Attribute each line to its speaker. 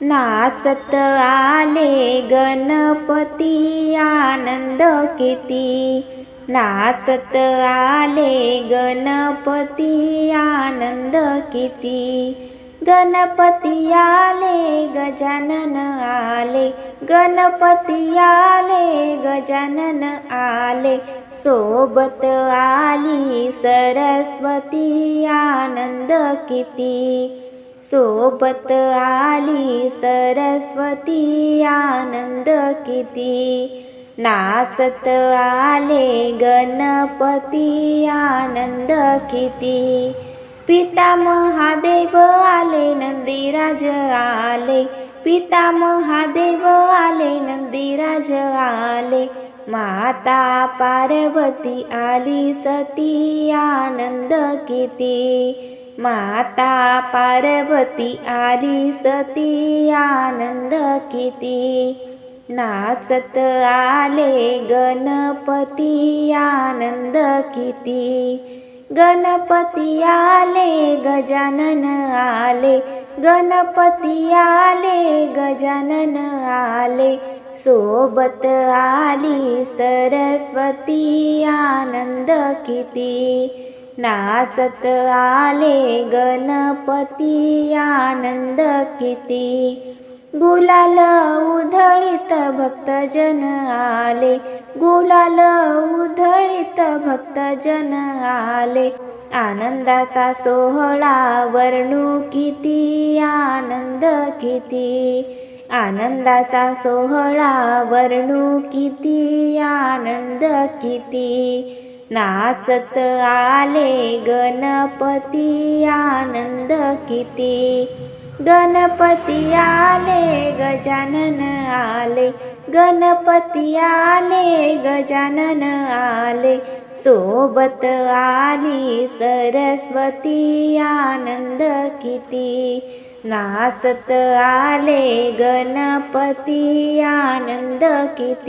Speaker 1: नाचत आले गणपती आनंद किती. नाचत आले गणपती आनंद किती. गणपती आले गजानन आले. गणपती आले गजानन आले. सोबत आली सरस्वती आनंद किती. सोबत आली सरस्वती आनंद किती. नाचत आले गणपती आनंद किती. पिता महादेव आले नंदीराज आले. पिता महादेव आले नंदीराज आले. माता पार्वती आली सती आनंद किती. माता पार्वती आली सती आनंद किती. नाचत आले गणपती आनंद किती. गणपती आले गजानन आले. गणपती आले गजानन आले. सोबत आली सरस्वती आनंद किती. नाचत आले गणपती आनंद किती. गुलाल उधळीत भक्तजन आले. गुलाल उधळीत भक्तजन आले. आनंदाचा सोहळा वर्णू किती आनंद किती. आनंदाचा सोहळा वर्णू किती आनंद किती. नाचत आले गणपती आनंद किती. गणपती आले गजानन आले. गणपती आले गजानन आले. सोबत आली सरस्वती आनंद किती. नाचत आले गणपती आनंद किती.